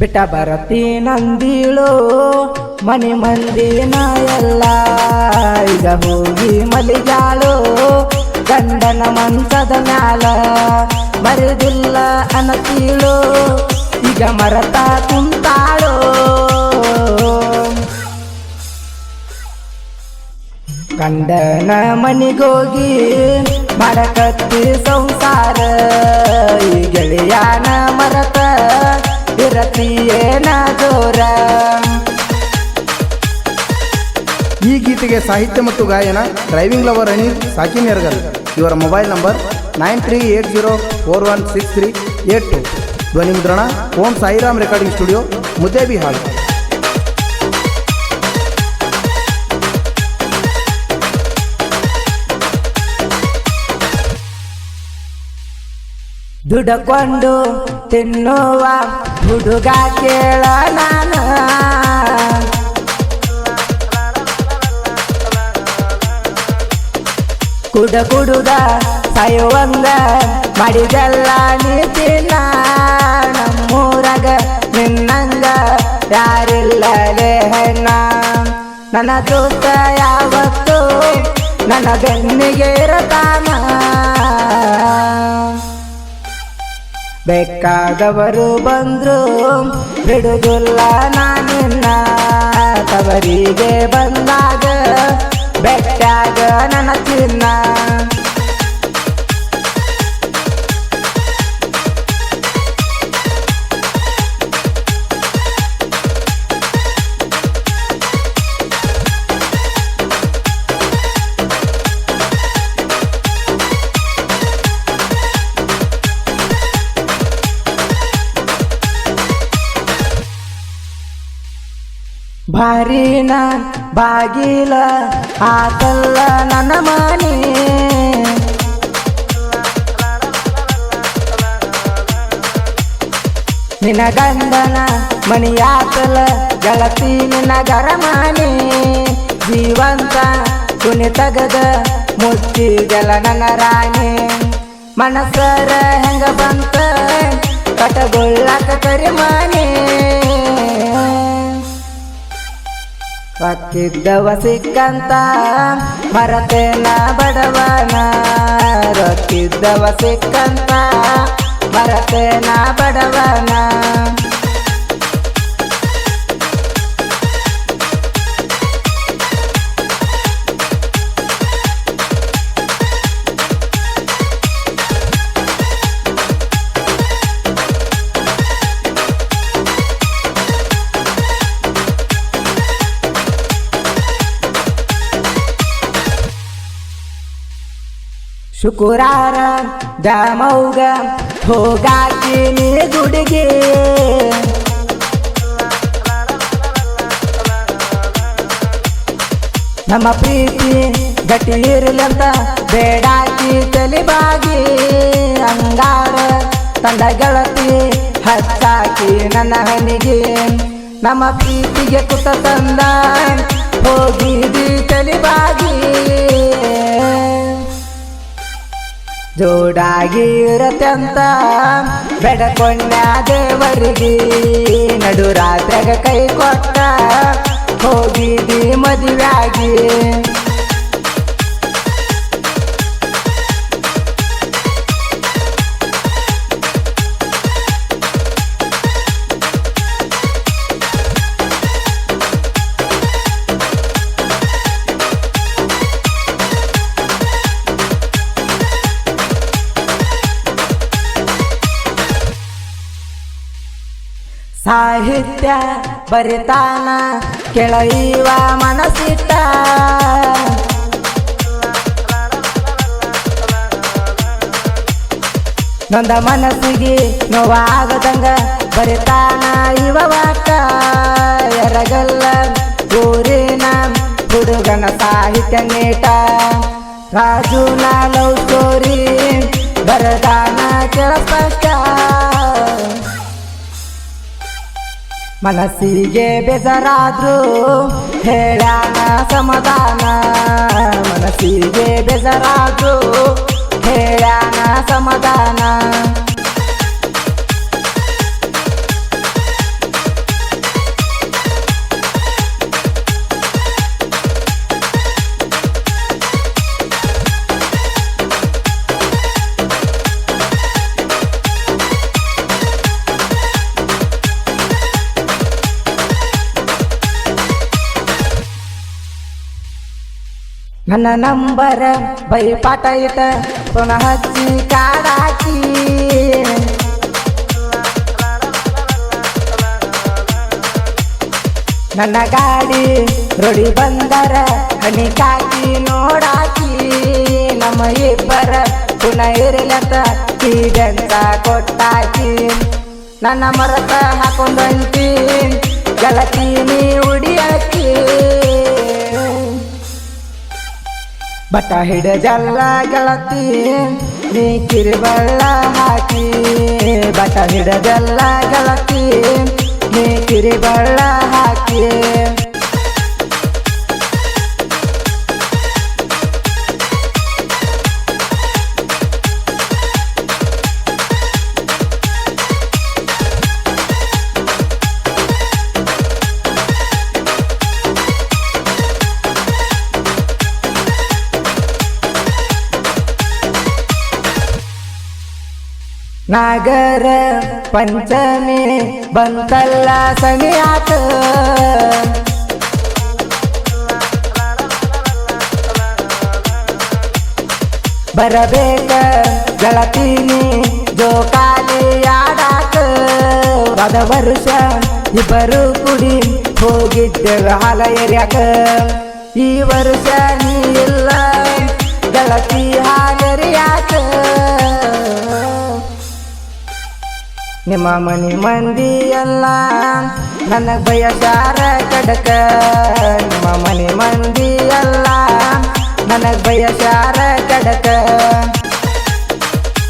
ಬಿಟ್ಟ ಬರತಿ ನಂದಿಳು, ಮನೆ ಮಂದಿನ ಎಲ್ಲ ಈಗ ಹೋಗಿ ಮಲಿಗಾಳು, ಗಂಡನ ಮಂಚದ ಮ್ಯಾಲ. ಮರಿದಿಲ್ಲ ಅನತೀಳು, ಈಗ ಮರತ ಕುಂತಾಳು. ಗಂಡನ ಮನಿಗೋಗಿ ಮರಕತ್ತಿ ಸಂಸಾರ, ಈ ಗೆಳೆಯನ ಮರತ ಇರತಿಯೇನ ಜೋರ ಈ ಗೀತೆಗೆ ಸಾಹಿತ್ಯ ಮತ್ತು ಗಾಯನ ಡ್ರೈವಿಂಗ್ ಲವರ್ ಅನಿಲ್ ಸಾಕಿನ್ ನೆರಗಲ್ ಇವರ mobile number nine three eight zero four one six three eight two. ಧ್ವನಿ ಮುದ್ರಣ ಓಂ ಸಾಯಿರಾಮ್ ರೆಕಾರ್ಡಿಂಗ್ ಸ್ಟುಡಿಯೋ ಮುದ್ದೇಬಿಹಾಳ್. ದುಡಕೊಂಡು ತಿನ್ನುವ ಹುಡುಗ ಕೇಳ ಕುಡ ಕುಡುಗ ಸಾಯುವಂಗ ಮಡಿದೆಲ್ಲ ನೀತಿನ. ನಮ್ಮೂರಾಗ ನಿನ್ನಂಗ ಯಾರಿಲ್ಲಲೇ ಹೆಣ್ಣ. ನನ್ನ ದೋಸ್ತ ಯಾವತ್ತು ನನ್ನ ಬೆನ್ನಿಗೆ ಇರತಾನ. ಬೇಕಾದವರು ಬಂದ್ರು ಬಿಡುದಿಲ್ಲ ನಾನಿನ್ನ. ತವರಿಗೆ ಬಂದಾಗ ಬೆಟ್ಟಾಗ ನನ್ನ ಚಿನ್ನ. ಭಾರಿನ ಬಾಗಿಲ ಆತಲ್ಲ ನನ್ನ ಮನೆ. ನಿನ್ನ ಗಂಡನ ಮಣಿಯಾತಲ ಗೆಳತಿ ನಿನ್ನ ಗರಮನೆ. ಜೀವಂತ ತಗದ ಮುಚ್ಚಿಗಲ ನನ್ನ ರಾಣಿ. ಮನಸರ ಹೆಂಗ ಬಂತ ಕಟಗೊಳ್ಳಕ ಕರಿಮನೆ. ರೊಕ್ಕಿದ್ದವ ಸಿಕ್ಕಂತ ಮರತೇನ ಬಡವನ ರೊಕ್ಕಿದ್ದವ ಸಿಕ್ಕಂತ ಮರತೇನ ಬಡವನ. ಶುಕ್ರಾರ ದಾಮೌಗ ಹೋಗಾಕಿನಿ ಗುಡಿಗೆ. ನಮ್ಮ ಪ್ರೀತಿ ಗಟ್ಟಿ ಇರಲಂತ ಬೇಡಾಕಿ ತಲಿಬಾಗಿ ಅಂಗಾರ ತಂದ ಗೆಳತಿ ಹಚ್ಚಾಕಿ ನನ್ನ ಹನಿಗೆ. ನಮ್ಮ ಪ್ರೀತಿಗೆ ಕುತ ತಂದ ಜೋಡಾಗಿ ಇರತ್ತಂತ ಬೆಡಕೊಂಡ ದೇವರಿಗೆ ನಡು ರಾತ್ರಿಗ ಕೈ ಕೊಟ್ಟ. ಹೋಗಿದಿ ಮದುವೆಯಾಗಿ ಸಾಹಿತ್ಯ ಬರಿತಾನ ಕೆಳಯುವ ಮನಸ್ಸಿಟ್ಟ. ನೊಂದ ಮನಸ್ಸಿಗೆ ನೋವಾಗದಂಗ ಬರಿತಾನ ಇವ ವಾಟ ಎರಗಲ್ಲ ಊರಿನ ಹುಡುಗನ ಸಾಹಿತ್ಯ ನೀಟ. ರಾಜು ಲವ್ ಸ್ಟೋರಿ ಬರದಾನ ಕೆಳ ಮನಸ್ಸಿಗೆ ಬೇಸರಾದ್ರು ಹೇಳಾನ ಸಮಾಧಾನ. ಮನಸ್ಸಿಗೆ ಬೇಸರಾದ್ರು ಹೇಳಾನ ಸಮಾಧಾನ. ನನ್ನ ನಂಬರ ಬೈ ಪಾಠ ಇಟ ಪುನಃ ಹಚ್ಚಿ ಕಾಡಾಕಿ ನನ್ನ ಗಾಡಿ ರೊಡಿ ಬಂದರ ಹನಿ ಕಾಕಿ ನೋಡಾಕಿ. ನಮ್ಮ ಇಬ್ಬರ ಪುನಃ ಇರಲತ ಕೀಡಂತ ಕೊಟ್ಟಾಕಿ. ನನ್ನ ಮರತ ಹಾಕೊಂಡಂತಿ ಗೆಳತಿ ನೀ ಉಡಿಯಾಕಿ. ಬಟ ಹಿಡದಲ್ಲ ಗೆಳತಿ ನೀ ಕಿರಿಬಳ್ಳ ಹಾಕಿ. ಬಟ ಹಿಡದಲ್ಲ ಗೆಳತಿ ನೀ ಕಿರಿಬಳ್ಳ ಹಾಕಿ. ನಾಗರ ಪಂಚಮಿ ಬಂತಲ್ಲ ಸನಿಯಾತ ಬರಬೇಕ ಗಳತೀನಿ ಜೋಕಾಲಿಯಾಡಾಕ ಅದ ವರ್ಷ ಇಬ್ಬರು ಕುಡಿ ಹೋಗಿದ್ದೇವೆ ಹಾಲಯರ್ಯಾಕ ಈ ವರ್ಷ ನೀ ಇಲ್ಲ ಗಳತಿ ಹಾಲೆರಿಯಾಕ. ನಿಮ್ಮ ಮನೆ ಮಂದಿ ಎಲ್ಲ ನನ್ನ ಬಯಸಾರ ಕಡಕ. ನಿಮ್ಮ ಮನೆ ಮಂದಿ ಎಲ್ಲ ನನಗೆ ಬಯಸಾರ ಕಡಕ.